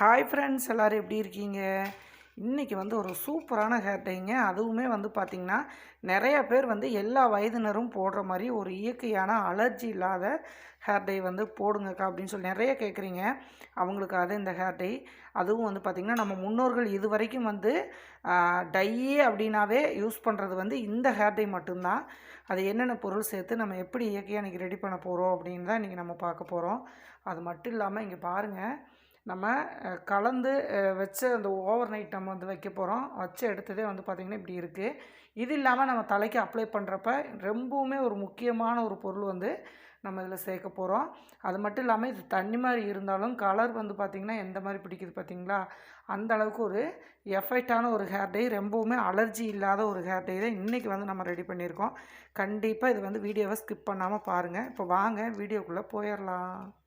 Hi friends எல்லோரும் எப்படி இருக்கீங்க? இன்றைக்கி வந்து ஒரு சூப்பரான ஹேர் டைங்க அதுவுமே வந்து பார்த்திங்கன்னா நிறைய பேர் வந்து எல்லா வயதினரும் போடுற மாதிரி ஒரு இயற்கையான அலர்ஜி இல்லாத ஹேர் டை வந்து போடுங்கக்கா அப்படின்னு சொல்லி நிறைய கேட்குறீங்க அவங்களுக்கு அது இந்த ஹேர் டை அதுவும் வந்து பார்த்திங்கன்னா நம்ம முன்னோர்கள் இது வரைக்கும் வந்து டையே அப்படின்னாவே யூஸ் பண்ணுறது வந்து இந்த ஹேர் டை மட்டும்தான். அது என்னென்ன பொருள் சேர்த்து நம்ம எப்படி இயற்கையாக இன்றைக்கி ரெடி பண்ண போகிறோம் அப்படின்னு தான் இன்றைக்கி நம்ம பார்க்க போகிறோம் அது மட்டும் இல்லாமல் இங்கே பாருங்கள் நம்ம கலந்து வச்சு வச்ச அந்த ஓவர் நைட் நம்ம வந்து வைக்க போகிறோம் வச்சு எடுத்ததே வந்து பார்த்திங்கன்னா இப்படி இருக்குது இது இல்லாமல் நம்ம தலைக்கு அப்ளை பண்ணுறப்ப ரொம்பவுமே ஒரு முக்கியமான ஒரு பொருள் வந்து நம்ம இதில் சேர்க்க போகிறோம் அது மட்டும் இல்லாமல் இது தண்ணி மாதிரி இருந்தாலும் கலர் வந்து பார்த்திங்கன்னா எந்த மாதிரி பிடிக்குது பார்த்தீங்களா அந்த அளவுக்கு ஒரு எஃபெக்டான ஒரு ஹேர் டை ரொம்பவுமே அலர்ஜி இல்லாத ஒரு ஹேர் டை தான் இன்றைக்கி வந்து நம்ம ரெடி பண்ணியிருக்கோம். கண்டிப்பாக இது வந்து வீடியோவை ஸ்கிப் பண்ணாமல் பாருங்கள் இப்போ வாங்க வீடியோக்குள்ளே போயிடலாம்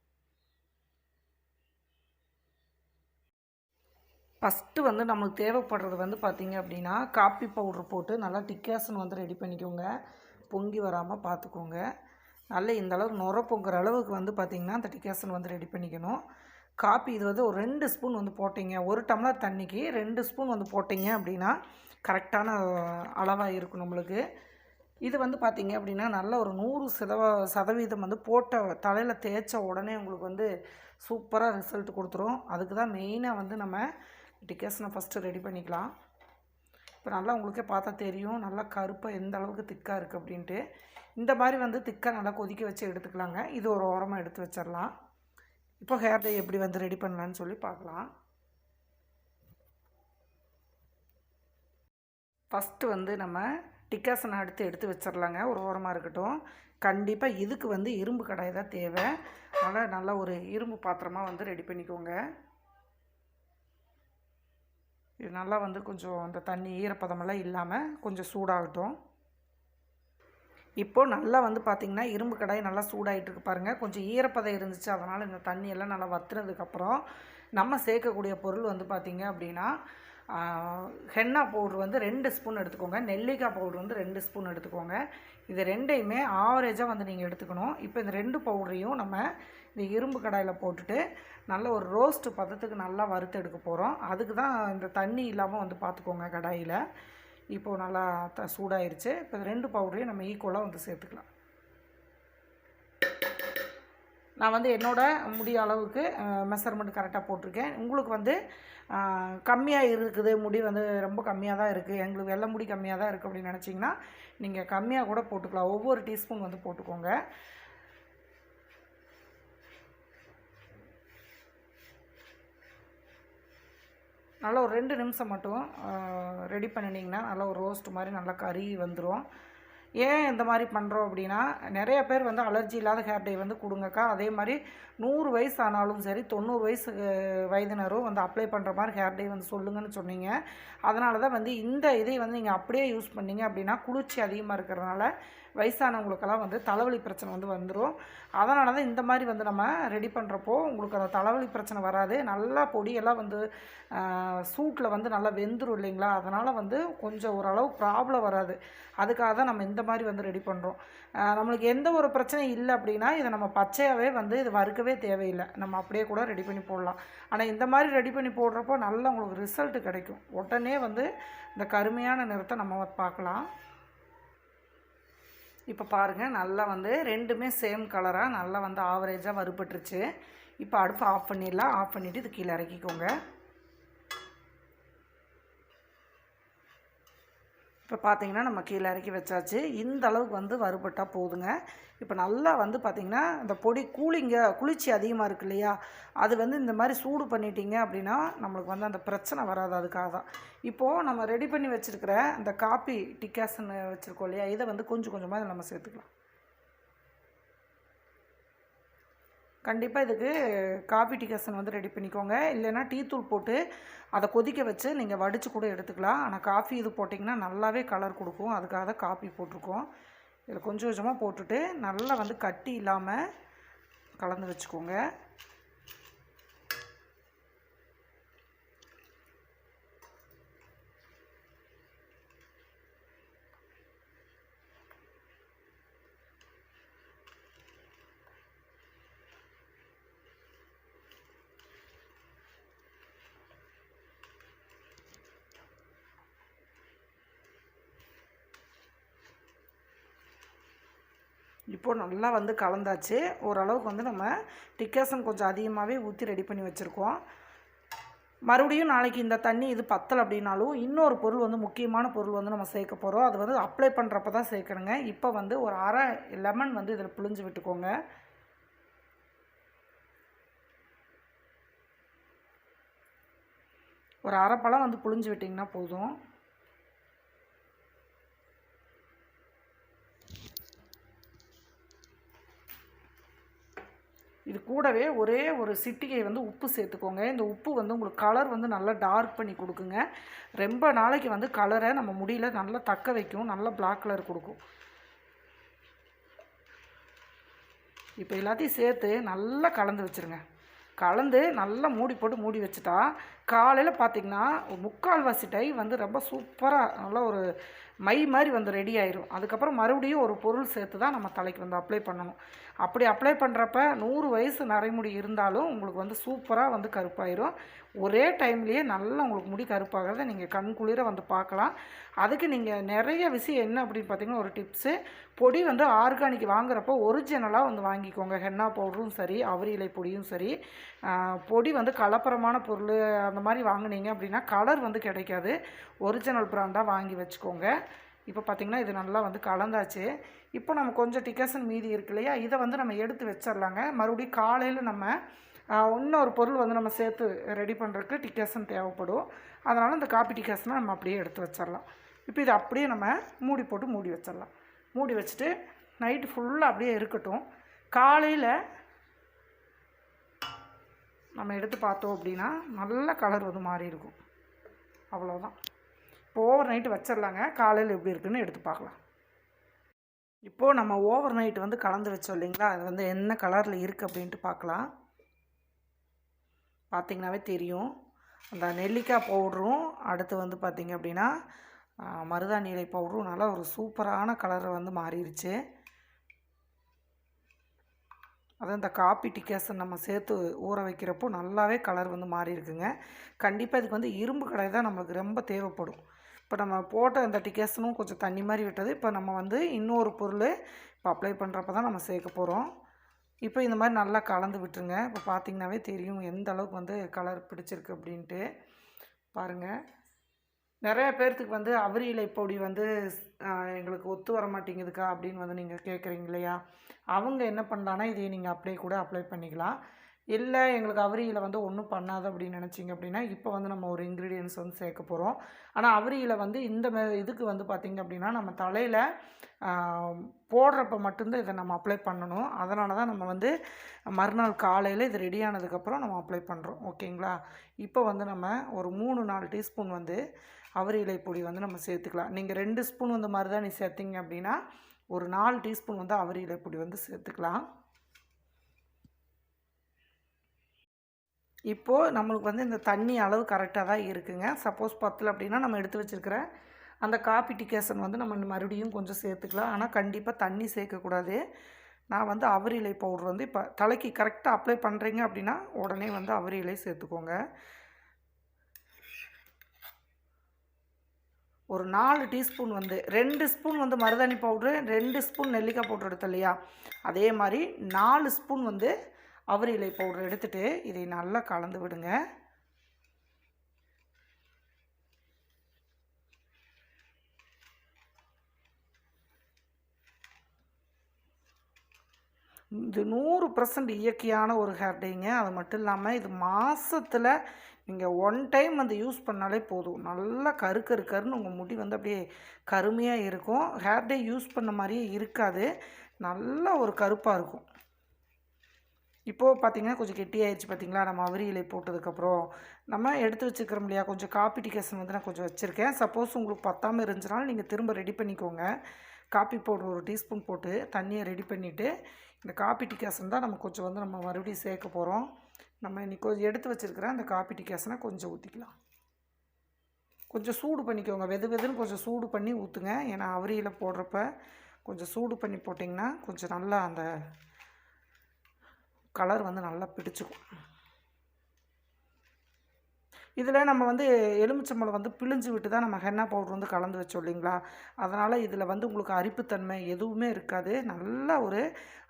ஃபஸ்ட்டு வந்து நம்மளுக்கு தேவைப்படுறது வந்து பார்த்திங்க அப்படின்னா காப்பி பவுட்ரு போட்டு நல்லா டிக்காசன் வந்து ரெடி பண்ணிக்கோங்க. பொங்கி வராமல் பார்த்துக்கோங்க நல்ல இந்த அளவுக்கு நுர பொங்குற அளவுக்கு வந்து பார்த்திங்கன்னா அந்த டிக்காசன் வந்து ரெடி பண்ணிக்கணும். காப்பி இது வந்து ஒரு ரெண்டு ஸ்பூன் வந்து போட்டிங்க. ஒரு டம்ளர் தண்ணிக்கு ரெண்டு ஸ்பூன் வந்து போட்டிங்க அப்படின்னா கரெக்டான அளவாக இருக்கும் நம்மளுக்கு. இது வந்து பார்த்திங்க அப்படின்னா நல்ல ஒரு நூறு சதவ சதவீதம் வந்து போட்ட தலையில் தேய்ச்ச உடனே உங்களுக்கு வந்து சூப்பராக ரிசல்ட் கொடுத்துரும். அதுக்கு தான் மெயினாக வந்து நம்ம டிக்கேஷனை ஃபஸ்ட்டு ரெடி பண்ணிக்கலாம். இப்போ நல்லா உங்களுக்கே பார்த்தா தெரியும். நல்லா கருப்பாக எந்த அளவுக்கு திக்காக இருக்குது அப்படின்ட்டு. இந்த மாதிரி வந்து திக்காக நல்லா கொதிக்க வச்சு எடுத்துக்கலாங்க. இது ஒரு ஓரமாக எடுத்து வச்சிடலாம். இப்போ ஹேர் டை எப்படி வந்து ரெடி பண்ணலான்னு சொல்லி பார்க்கலாம். ஃபஸ்ட்டு வந்து நம்ம டிக்காசனை அடுத்து எடுத்து வச்சிடலாங்க. ஒரு ஓரமாக இருக்கட்டும். கண்டிப்பாக இதுக்கு வந்து இரும்பு கடாய் தான் தேவை. அதனால் நல்லா ஒரு இரும்பு பாத்திரமாக வந்து ரெடி பண்ணிக்கோங்க. இது நல்லா வந்து கொஞ்சம் அந்த தண்ணி ஈரப்பதமெல்லாம் இல்லாமல் கொஞ்சம் சூடாகட்டும். இப்போது நல்லா வந்து பார்த்திங்கன்னா இரும்பு கடாய் நல்லா சூடாகிட்டு இருக்கு பாருங்கள் கொஞ்சம் ஈரப்பதம் இருந்துச்சு. அதனால் இந்த தண்ணியெல்லாம் நல்லா வத்துனதுக்கப்புறம் நம்ம சேர்க்கக்கூடிய பொருள் வந்து பார்த்திங்க அப்படின்னா ஹென்னா பவுட்ரு வந்து ரெண்டு ஸ்பூன் எடுத்துக்கோங்க. நெல்லிக்காய் பவுட்ரு வந்து ரெண்டு ஸ்பூன் எடுத்துக்கோங்க. இது ரெண்டையுமே ஆவரேஜாக வந்து நீங்கள் எடுத்துக்கணும். இப்போ இந்த ரெண்டு பவுடரையும் நம்ம இந்த இரும்பு கடாயில் போட்டுட்டு நல்ல ஒரு ரோஸ்ட் பதத்துக்கு நல்லா வறுத்து எடுக்க போகிறோம் அதுக்கு தான் இந்த தண்ணி இல்லாமல் வந்து பார்த்துக்கோங்க கடாயில். இப்போது நல்லா த சூடாயிருச்சு. இப்போ ரெண்டு பவுடரையும் நம்ம ஈக்குவலாக வந்து சேர்த்துக்கலாம். நான் வந்து என்னோடய முடிய அளவுக்கு மெஷர்மெண்ட் கரெக்டாக போட்டிருக்கேன். உங்களுக்கு வந்து கம்மியாக இருக்குது. முடி வந்து ரொம்ப கம்மியாக தான் இருக்குது எங்களுக்கு வெள்ளை முடி கம்மியாக தான் இருக்குது அப்படின்னு நினச்சிங்கன்னா நீங்கள் கம்மியாக கூட போட்டுக்கலாம். ஒவ்வொரு டீஸ்பூன் வந்து போட்டுக்கோங்க. நல்லா ஒரு ரெண்டு நிமிஷம் மட்டும் ரெடி பண்ணினீங்கன்னா நல்லா ஒரு ரோஸ்ட் மாதிரி நல்லா கறி வந்துடும் ஏன் இந்த மாதிரி பண்ணுறோம் அப்படின்னா நிறைய பேர் வந்து அலர்ஜி இல்லாத ஹேர் டை வந்து கொடுங்கக்கா. அதே மாதிரி நூறு வயசு ஆனாலும் சரி தொண்ணூறு வயசு வயதினரும் வந்து அப்ளை பண்ணுற மாதிரி ஹேர் டே வந்து சொல்லுங்கன்னு சொன்னீங்க. அதனால தான் வந்து இந்த இதை வந்து நீங்கள் அப்படியே யூஸ் பண்ணீங்க அப்படின்னா குளிர்ச்சி அதிகமாக இருக்கிறதுனால வயசானவங்களுக்கெல்லாம் வந்து தலைவலி பிரச்சனை வந்து வந்துடும் அதனால தான் இந்த மாதிரி வந்து நம்ம ரெடி பண்ணுறப்போ உங்களுக்கு அந்த தலைவலி பிரச்சனை வராது. நல்லா பொடியெல்லாம் வந்து சூட்டில் வந்து நல்லா வெந்துடும் இல்லைங்களா? அதனால் வந்து கொஞ்சம் ஓரளவு ப்ராப்ளம் வராது. அதுக்காக தான் நம்ம இந்த மாதிரி வந்து ரெடி பண்ணுறோம் நம்மளுக்கு எந்த ஒரு பிரச்சனையும் இல்லை அப்படின்னா இதை நம்ம பச்சையாகவே வந்து இது வறுக்கவே தேவையில்லை. நம்ம அப்படியே கூட ரெடி பண்ணி போடலாம். ஆனால் இந்த மாதிரி ரெடி பண்ணி போடுறப்போ நல்லா உங்களுக்கு ரிசல்ட் கிடைக்கும். உடனே வந்து இந்த கருமையான நிறத்தை நம்ம பார்க்கலாம். இப்போ பாருங்கள் நல்லா வந்து ரெண்டுமே சேம் கலராக நல்லா வந்து ஆவரேஜாக வறுபட்டுருச்சு. இப்போ அடுப்பு ஆஃப் பண்ணிடலாம். ஆஃப் பண்ணிவிட்டு இது கீழே இறக்கிக்கோங்க. இப்போ பார்த்தீங்கன்னா நம்ம கீழே இறக்கி வச்சாச்சு. இந்த அளவுக்கு வந்து வறுபட்டால் போதுங்க. இப்போ நல்லா வந்து பார்த்திங்கன்னா இந்த பொடி கூலிங்க குளிர்ச்சி அதிகமாக இருக்கு இல்லையா? அது வந்து இந்த மாதிரி சூடு பண்ணிட்டீங்க அப்படின்னா நம்மளுக்கு வந்து அந்த பிரச்சனை வராது அதுக்காக தான். இப்போது நம்ம ரெடி பண்ணி வச்சுருக்கிற அந்த காப்பி டிக்காசன் வச்சுருக்கோம் இல்லையா? இதை வந்து கொஞ்சம் கொஞ்சமாக இதை நம்ம சேர்த்துக்கலாம். கண்டிப்பாக இதுக்கு காஃபி டிகாசன் வந்து ரெடி பண்ணிக்கோங்க. இல்லைன்னா டீ தூள் போட்டு அதை கொதிக்க வச்சு நீங்கள் வடித்து கூட எடுத்துக்கலாம். ஆனால் காஃபி இது போட்டிங்கன்னா நல்லாவே கலர் கொடுக்கும். அதுக்காக தான் காஃபி போட்டிருக்கோம். இதில் கொஞ்சம் கொஞ்சமாக போட்டுட்டு நல்லா வந்து கட்டி இல்லாமல் கலந்து வச்சுக்கோங்க. இப்போ நல்லா வந்து கலந்தாச்சு. ஓரளவுக்கு வந்து நம்ம டிக்காசம் கொஞ்சம் அதிகமாகவே ஊற்றி ரெடி பண்ணி வச்சுருக்கோம். மறுபடியும் நாளைக்கு இந்த தண்ணி இது பத்தலை அப்படின்னாலும் இன்னொரு பொருள் வந்து முக்கியமான பொருள் வந்து நம்ம சேர்க்க போகிறோம் அது வந்து அப்ளை பண்ணுறப்ப தான் சேர்க்கணுங்க. இப்போ வந்து ஒரு அரை லெமன் வந்து இதில் புழிஞ்சு விட்டுக்கோங்க. ஒரு அரை பழம் வந்து புழிஞ்சு விட்டிங்கன்னா போதும். இது கூடவே ஒரே ஒரு சிட்டிகை வந்து உப்பு சேர்த்துக்கோங்க. இந்த உப்பு வந்து உங்களுக்கு கலர் வந்து நல்லா டார்க் பண்ணி கொடுக்குங்க. ரொம்ப நாளைக்கு வந்து கலரை நம்ம முடியல நல்லா தக்க வைக்கும். நல்லா பிளாக் கலர் கொடுக்கும். இப்போ எல்லாத்தையும் சேர்த்து நல்லா கலந்து வச்சுருங்க. கலந்து நல்லா மூடி போட்டு மூடி வச்சுட்டா காலையில் பார்த்திங்கன்னா முக்கால்வாசி டை வந்து ரொம்ப சூப்பராக நல்லா ஒரு மை மாதிரி வந்து ரெடி ஆயிரும். அதுக்கப்புறம் மறுபடியும் ஒரு பொருள் சேர்த்து தான் நம்ம தலைக்கு வந்து அப்ளை பண்ணணும். அப்படி அப்ளை பண்ணுறப்ப நூறு வயசு நரைமுடி இருந்தாலும் உங்களுக்கு வந்து சூப்பராக வந்து கருப்பாயிரும். ஒரே டைம்லேயே நல்லா உங்களுக்கு முடி கருப்பாகிறத நீங்கள் கண் குளிர வந்து பார்க்கலாம். அதுக்கு நீங்கள் நிறைய விஷயம் என்ன அப்படின்னு பார்த்தீங்கன்னா ஒரு டிப்ஸு பொடி வந்து ஆர்கானிக் வாங்குறப்போ ஒரிஜினலாக வந்து வாங்கிக்கோங்க. ஹென்னா பவுடரும் சரி அவரி இலை பொடியும் சரி. பொடி வந்து கலப்பரமான பொருள் அந்த மாதிரி வாங்குனீங்க அப்படின்னா கலர் வந்து கிடைக்காது. ஒரிஜினல் ப்ராண்டாக வாங்கி வச்சுக்கோங்க. இப்போ பார்த்திங்கன்னா இது நல்லா வந்து கலந்தாச்சு. இப்போ நம்ம கொஞ்சம் டிக்கசன் மீதி இருக்கு இல்லையா? இதை வந்து நம்ம எடுத்து வச்சிடலாங்க. மறுபடியும் காலையில் நம்ம இன்னொரு பொருள் வந்து நம்ம சேர்த்து ரெடி பண்ணுறதுக்கு டிக்கசன் தேவைப்படும். அதனால் இந்த காப்பி டிக்கசனை நம்ம அப்படியே எடுத்து வச்சிடலாம். இப்போ இதை அப்படியே நம்ம மூடி போட்டு மூடி வச்சிடலாம். மூடி வச்சுட்டு நைட்டு ஃபுல்லாக அப்படியே இருக்கட்டும். காலையில் நம்ம எடுத்து பார்த்தோம் அப்படின்னா நல்ல கலர் வந்து மாறி இருக்கும். அவ்வளோதான் இப்போ ஓவர் நைட்டு வச்சிடலாங்க. காலையில் எப்படி இருக்குன்னு எடுத்து பார்க்கலாம். இப்போது நம்ம ஓவர் நைட் வந்து கலந்து வச்சோம் இல்லைங்களா? அது வந்து என்ன கலரில் இருக்குது அப்படின்ட்டு பார்க்கலாம். பார்த்திங்கனாவே தெரியும். அந்த நெல்லிக்காய் பவுடரும் அடுத்து வந்து பார்த்திங்க அப்படின்னா மருதாணி இலை பவுடரும் நல்லா ஒரு சூப்பரான கலரை வந்து மாறிடுச்சு அதான் இந்த காப்பி டிக்கேசன் நம்ம சேர்த்து ஊற வைக்கிறப்போ நல்லாவே கலர் வந்து மாறி இருக்குங்க கண்டிப்பாக இதுக்கு வந்து இரும்பு கடை தான் நம்மளுக்கு ரொம்ப தேவைப்படும். இப்போ நம்ம போட்ட அந்த டிக்கேசனும் கொஞ்சம் தண்ணி மாதிரி விட்டது. இப்போ நம்ம வந்து இன்னொரு பொருள் இப்போ அப்ளை பண்ணுறப்ப தான் நம்ம சேர்க்க போகிறோம் இப்போ இந்த மாதிரி நல்லா கலந்து விட்டுருங்க. இப்போ பார்த்திங்கனாவே தெரியும் எந்த அளவுக்கு வந்து கலர் பிடிச்சிருக்கு அப்படின்ட்டு. பாருங்கள் நிறைய பேர்த்துக்கு வந்து அவரி இலை பொடி வந்து எங்களுக்கு ஒத்து வர மாட்டேங்குதுக்கா அப்படின்னு வந்து நீங்கள் கேட்குறீங்க இல்லையா? அவங்க என்ன பண்ணலான்னா இதை நீங்கள் அப்படியே கூட அப்ளை பண்ணிக்கலாம். இல்லை எங்களுக்கு அவரியில் வந்து ஒன்றும் பண்ணாது அப்படின்னு நினச்சிங்க அப்படின்னா இப்போ வந்து நம்ம ஒரு இன்க்ரீடியன்ஸ் வந்து சேர்க்க போகிறோம் ஆனால் அவரியில் வந்து இந்த இதுக்கு வந்து பார்த்திங்க அப்படின்னா நம்ம தலையில் போடுறப்ப மட்டும்தான் இதை நம்ம அப்ளை பண்ணணும். அதனால தான் நம்ம வந்து மறுநாள் காலையில் இது ரெடியானதுக்கப்புறம் நம்ம அப்ளை பண்ணுறோம் ஓகேங்களா இப்போ வந்து நம்ம ஒரு மூணு நாலு டீஸ்பூன் வந்து அவரி இலை பொடி வந்து நம்ம சேர்த்துக்கலாம். நீங்கள் ரெண்டு ஸ்பூன் வந்து மாதிரி தான் நீ சேர்த்திங்க அப்படின்னா ஒரு நாலு டீஸ்பூன் வந்து அவரி இலை பொடி வந்து சேர்த்துக்கலாம். இப்போது நம்மளுக்கு வந்து இந்த தண்ணி அளவு கரெக்டாக தான் இருக்குங்க. சப்போஸ் பத்தில் அப்படின்னா நம்ம எடுத்து வச்சுருக்கிற அந்த காப்பி டிகேசன் வந்து நம்ம மறுபடியும் கொஞ்சம் சேர்த்துக்கலாம். ஆனால் கண்டிப்பாக தண்ணி சேர்க்கக்கூடாது. நான் வந்து அவரி இலை பவுடர் வந்து இப்போ தலைக்கு கரெக்டாக அப்ளை பண்ணுறீங்க அப்படின்னா உடனே வந்து அவரி இலை சேர்த்துக்கோங்க. ஒரு நாலு டீஸ்பூன் வந்து ரெண்டு ஸ்பூன் வந்து மருதாணி பவுட்ரு ரெண்டு ஸ்பூன் நெல்லிக்காய் பவுட்ரு எடுத்தோம் இல்லையா? அதே மாதிரி நாலு ஸ்பூன் வந்து அவரி இலை பவுடர் எடுத்துகிட்டு இதை நல்லா கலந்து விடுங்க. இது நூறு பர்சன்ட் இயற்கையான ஒரு ஹேர் டேங்க. அது மட்டும் இல்லாமல் இது மாதத்தில் நீங்கள் ஒன் டைம் வந்து யூஸ் பண்ணாலே போதும். நல்லா கரு கரு கருன்னு உங்கள் முடி வந்து அப்படியே கருமையாக இருக்கும். ஹேர் டே யூஸ் பண்ண மாதிரியே இருக்காது. நல்லா ஒரு கருப்பாக இருக்கும். இப்போது பார்த்திங்கன்னா கொஞ்சம் கெட்டியாயிடுச்சு பார்த்தீங்களா நம்ம அவரி இலை போட்டதுக்கப்புறம் நம்ம எடுத்து வச்சுக்கிறோம் இல்லையா? கொஞ்சம் காப்பி டிகேஷன் வந்து நான் கொஞ்சம் வச்சுருக்கேன். சப்போஸ் உங்களுக்கு பத்தாமல் இருந்துச்சுனாலும் நீங்கள் திரும்ப ரெடி பண்ணிக்கோங்க. காப்பி பவுடர் ஒரு டீஸ்பூன் போட்டு தண்ணியை ரெடி பண்ணிவிட்டு இந்த காப்பி டிகாசன் தான் நம்ம கொஞ்சம் வந்து நம்ம மறுபடியும் சேர்க்க போகிறோம் நம்ம இன்றைக்கி கொஞ்சம் எடுத்து வச்சுருக்கிற அந்த காப்பி டிகாசனை கொஞ்சம் ஊற்றிக்கலாம் கொஞ்சம் சூடு பண்ணிக்கோங்க. வெது வெதுன்னு கொஞ்சம் சூடு பண்ணி ஊற்றுங்க ஏன்னா அவரியில் போடுறப்ப கொஞ்சம் சூடு பண்ணி போட்டிங்கன்னா கொஞ்சம் நல்லா அந்த கலர் வந்து நல்லா பிடிச்சிக்கும். இதில் நம்ம வந்து எலுமிச்சம்பழம் வந்து பிழிஞ்சு விட்டு தான் நம்ம ஹென்னா பவுடர் வந்து கலந்து வச்சோம் இல்லைங்களா? அதனால் இதில் வந்து உங்களுக்கு அரிப்புத்தன்மை எதுவுமே இருக்காது. நல்ல ஒரு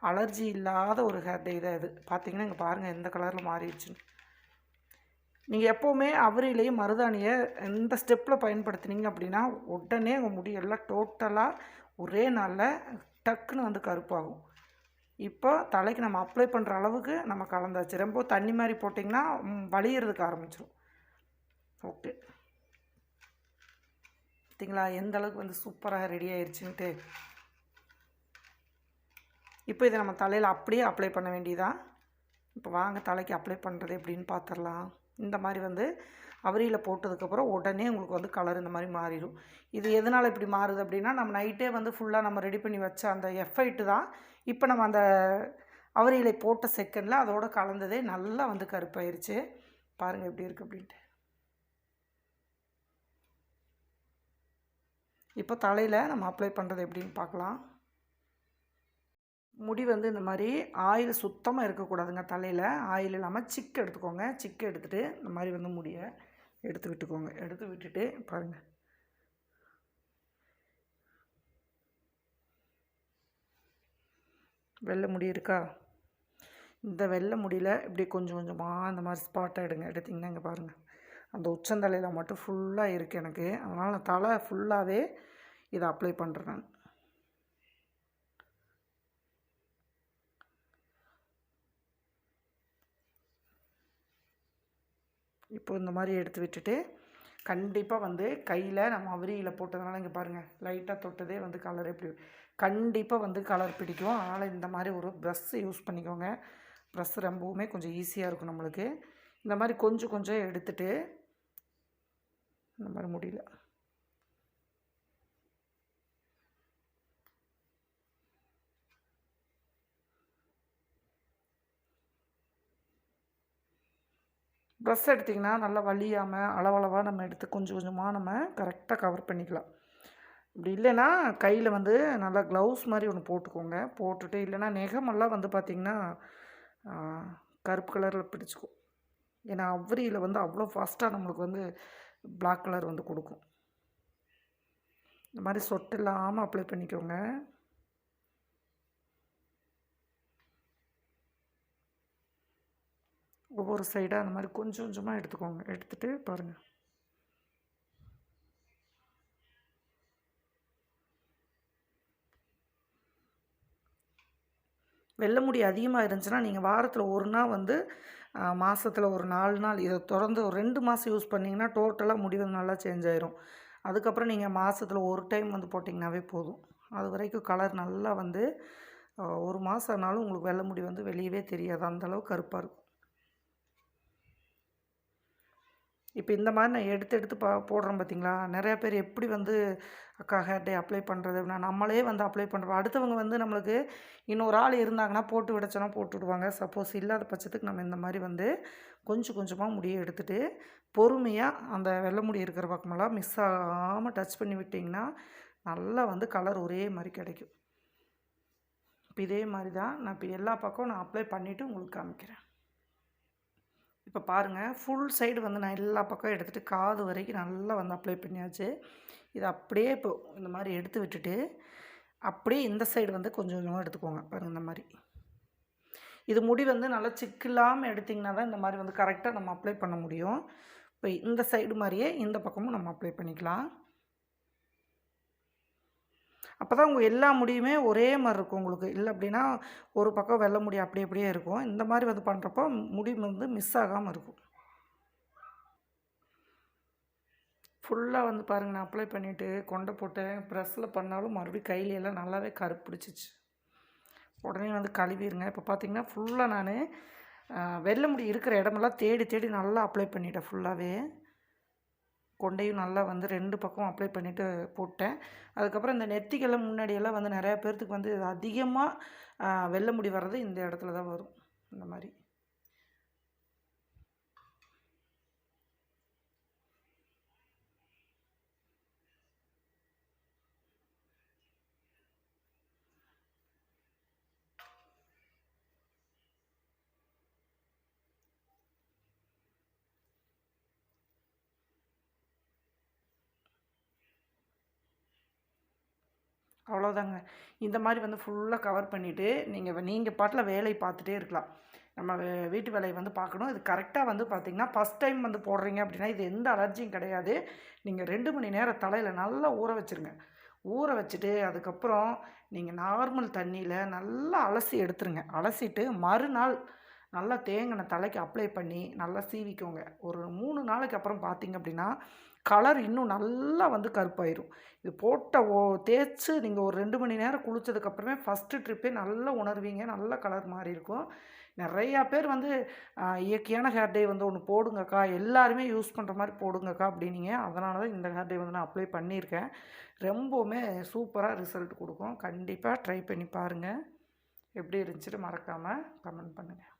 அலர்ஜி இல்லாத ஒரு ஹேர் டே தான் இது. பார்த்தீங்கன்னா இங்கே பாருங்கள் எந்த கலரில் மாறிடுச்சுன்னு. நீங்கள் எப்போவுமே அவரிலேயும் மருதாணியை இந்த ஸ்டெப்பில் பயன்படுத்துனீங்க அப்படின்னா உடனே உங்கள் முடி எல்லாம் டோட்டலாக ஒரே நாளில் டக்குன்னு வந்து கருப்பாகும். இப்போ தலைக்கு நம்ம அப்ளை பண்ணுற அளவுக்கு நம்ம கலந்தாச்சு. ரொம்ப தண்ணி மாதிரி போட்டிங்கன்னா ம், வலியறதுக்கு ஆரம்பிச்சிடும் ஓகே. பார்த்தீங்களா எந்த அளவுக்கு வந்து சூப்பராக ரெடி ஆயிடுச்சுன்ட்டு இப்போ இதை நம்ம தலையில் அப்படியே அப்ளை பண்ண வேண்டியதான் இப்போ வாங்க தலைக்கு அப்ளை பண்ணுறது எப்படின்னு பார்த்துடலாம் இந்த மாதிரி வந்து அவரியில் போட்டதுக்கப்புறம் உடனே உங்களுக்கு வந்து கலர் இந்த மாதிரி மாறிடும். இது எதனால் இப்படி மாறுது அப்படின்னா நம்ம நைட்டே வந்து ஃபுல்லாக நம்ம ரெடி பண்ணி வச்ச அந்த எஃபைட்டு தான் இப்போ நம்ம அந்த அவரியில் போட்ட செகண்டில் அதோட கலந்ததே நல்லா வந்து கருப்பாயிருச்சு. பாருங்கள் எப்படி இருக்குது அப்படின்ட்டு. இப்போ தலையில் நம்ம அப்ளை பண்ணுறது எப்படின்னு பார்க்கலாம். முடி வந்து இந்த மாதிரி ஆயில் சுத்தமாக இருக்கக்கூடாதுங்க தலையில். ஆயில் இல்லாமல் சிக்கு எடுத்துக்கோங்க. சிக்கு எடுத்துகிட்டு இந்த மாதிரி வந்து முடியை எடுத்து விட்டுக்கோங்க. எடுத்து விட்டுட்டு பாருங்கள் வெள்ளை முடி இருக்கா? இந்த வெள்ளை முடியில் இப்படி கொஞ்சம் கொஞ்சமாக இந்த மாதிரி ஸ்பாட்டாக எடுங்க. எடுத்திங்கன்னா இங்கே பாருங்கள் அந்த உச்சந்தலையில் மட்டும் ஃபுல்லாக இருக்குது எனக்கு. அதனால் நான் தலை ஃபுல்லாகவே இதை அப்ளை பண்ணுறேன் நான். இப்போ இந்த மாதிரி எடுத்து விட்டுட்டு கண்டிப்பாக வந்து கையில் நம்ம அவரியில் போட்டதுனால இங்கே பாருங்கள் லைட்டாக தொட்டதே வந்து கலர் எப்படி கண்டிப்பாக வந்து கலர் பிடிக்கும். அதனால் இந்த மாதிரி ஒரு ப்ரஷ் யூஸ் பண்ணிக்கோங்க. ப்ரஷ் ரொம்பவுமே கொஞ்சம் ஈஸியாக இருக்கும் நம்மளுக்கு. இந்த மாதிரி கொஞ்சம் கொஞ்சம் எடுத்துகிட்டு இந்த மாதிரி முடியல. ட்ரெஸ் எடுத்திங்கன்னா நல்லா வலியாமல் அளவளவாக நம்ம எடுத்து கொஞ்சம் கொஞ்சமாக நம்ம கரெக்டாக கவர் பண்ணிக்கலாம். இப்படி இல்லைன்னா கையில் வந்து நல்லா க்ளவுஸ் மாதிரி ஒன்று போட்டுக்கோங்க. போட்டுட்டு இல்லைன்னா நெகமெல்லாம் வந்து பார்த்திங்கன்னா கருப்பு கலரில் பிடிச்சிக்கும். ஏன்னா அவரியில் வந்து அவ்வளோ ஃபாஸ்ட்டாக நம்மளுக்கு வந்து பிளாக் கலர் வந்து கொடுக்கும். இந்த மாதிரி சொட்டு இல்லாமல் அப்ளை பண்ணிக்கோங்க. ஒவ்வொரு சைடாக அந்த மாதிரி கொஞ்சம் கொஞ்சமாக எடுத்துக்கோங்க. எடுத்துகிட்டு பாருங்கள் வெள்ளை முடி அதிகமாக இருந்துச்சுன்னா நீங்கள் வாரத்தில் ஒரு நாள் வந்து மாதத்தில் ஒரு நாலு நாள். இதை தொடர்ந்து ஒரு ரெண்டு மாதம் யூஸ் பண்ணிங்கன்னா டோட்டலாக முடி வந்து நல்லா சேஞ்ச் ஆயிரும். அதுக்கப்புறம் நீங்கள் மாதத்தில் ஒரு டைம் வந்து போட்டிங்கனாவே போதும். அது வரைக்கும் கலர் நல்லா வந்து ஒரு மாதம் ஆனாலும் உங்களுக்கு வெள்ளை முடி வந்து வெளியவே தெரியாது. அந்த அளவுக்கு கருப்பாக இருக்கும். இப்போ இந்த மாதிரி நான் எடுத்து எடுத்து பா போடுறேன் பார்த்தீங்களா? நிறையா பேர் எப்படி வந்து அக்கா ஹேர் டே அப்ளை பண்ணுறது அப்படின்னா நம்மளே வந்து அப்ளை பண்ணுறோம் அடுத்தவங்க வந்து நம்மளுக்கு இன்னொரு ஆள் இருந்தாங்கன்னா போட்டு விடச்சோன்னா போட்டு விடுவாங்க. சப்போஸ் இல்லாத பட்சத்துக்கு நம்ம இந்த மாதிரி வந்து கொஞ்சம் கொஞ்சமாக முடியை எடுத்துகிட்டு பொறுமையாக அந்த வெள்ளை முடி இருக்கிற பக்கமெல்லாம் மிஸ் ஆகாமல் டச் பண்ணி விட்டிங்கன்னா நல்லா வந்து கலர் ஒரே மாதிரி கிடைக்கும். இப்போ இதே மாதிரி தான் நான் இப்போ எல்லா பக்கம் நான் அப்ளை பண்ணிவிட்டு உங்களுக்கு காமிக்கிறேன். இப்போ பாருங்கள் ஃபுல் சைடு வந்து நான் எல்லா பக்கம் எடுத்துகிட்டு காது வரைக்கும் நல்லா வந்து அப்ளை பண்ணியாச்சு. இதை அப்படியே இப்போ இந்த மாதிரி எடுத்து விட்டுட்டு அப்படியே இந்த சைடு வந்து கொஞ்சம் கொஞ்சமாக எடுத்துக்கோங்க. பாருங்கள் இந்த மாதிரி. இது முடி வந்து நல்லா சிக்கில்லாமல் எடுத்திங்கன்னா தான் இந்த மாதிரி வந்து கரெக்டாக நம்ம அப்ளை பண்ண முடியும். இப்போ இந்த சைடு மாதிரியே இந்த பக்கமும் நம்ம அப்ளை பண்ணிக்கலாம். அப்போ தான் உங்கள் எல்லா முடியுமே ஒரே மாதிரி இருக்கும் உங்களுக்கு. இல்லை அப்படின்னா ஒரு பக்கம் வெள்ளை முடி அப்படி அப்படியே இருக்கும். இந்த மாதிரி வந்து பண்ணுறப்போ முடி வந்து மிஸ் ஆகாமல் இருக்கும். ஃபுல்லாக வந்து பாருங்கள் நான் அப்ளை பண்ணிவிட்டு கொண்டை போட்டேன். ப்ரெஸ்ஸில் பண்ணாலும் மறுபடியும் கையிலெல்லாம் நல்லாவே கருப்பு பிடிச்சிச்சு. உடனே வந்து கழுவிடுங்க இப்போ பார்த்தீங்கன்னா ஃபுல்லாக நான் வெள்ளை முடி இருக்கிற இடமெல்லாம் தேடி தேடி நல்லா அப்ளை பண்ணிட்டேன் ஃபுல்லாகவே கொண்டையும் நல்லா வந்து ரெண்டு பக்கம் அப்ளை பண்ணிவிட்டு போட்டேன். அதுக்கப்புறம் இந்த நெத்திக்கெல்லாம் முன்னாடியெல்லாம் வந்து நிறையா பேர்த்துக்கு வந்து அதிகமாக வெள்ளை முடி வர்றது இந்த இடத்துல தான் வரும். இந்த மாதிரி. அவ்வளோதாங்க இந்த மாதிரி வந்து ஃபுல்லாக கவர் பண்ணிவிட்டு நீங்கள் நீங்கள் பாட்டில் வேலையை பார்த்துட்டே இருக்கலாம். நம்ம வீட்டு வேலையை வந்து பார்க்கணும். இது கரெக்டாக வந்து பார்த்தீங்கன்னா ஃபஸ்ட் டைம் வந்து போடுறீங்க அப்படின்னா இது எந்த அலர்ஜியும் கிடையாது. நீங்கள் ரெண்டு மணி நேரம் தலையில் நல்லா ஊற வச்சுருங்க. ஊற வச்சுட்டு அதுக்கப்புறம் நீங்கள் நார்மல் தண்ணியில் நல்லா அலசி எடுத்துருங்க. அலசிட்டு மறுநாள் நல்லா தேங்கின தலைக்கு அப்ளை பண்ணி நல்லா சீவிக்கோங்க. ஒரு மூணு நாளைக்கு அப்புறம் பார்த்தீங்க அப்படின்னா கலர் இன்னும் நல்லா வந்து கருப்பாயிரும். இது போட்ட ஓ தேய்ச்சி நீங்கள் ஒரு ரெண்டு மணி நேரம் குளிச்சதுக்கப்புறமே ஃபஸ்ட்டு ட்ரிப்பே நல்லா உணர்வீங்க. நல்ல கலர் மாறி இருக்கும். நிறையா பேர் வந்து இயற்கையான ஹேர் டே வந்து ஒன்று போடுங்கக்கா எல்லாருமே யூஸ் பண்ணுற மாதிரி போடுங்கக்கா அப்படின்னீங்க. அதனால தான் இந்த ஹேர் டே வந்து நான் அப்ளை பண்ணியிருக்கேன். ரொம்பவுமே சூப்பராக ரிசல்ட் கொடுக்கும். கண்டிப்பாக ட்ரை பண்ணி பாருங்கள் எப்படி இருந்துச்சுட்டு மறக்காமல் கமெண்ட் பண்ணுங்கள்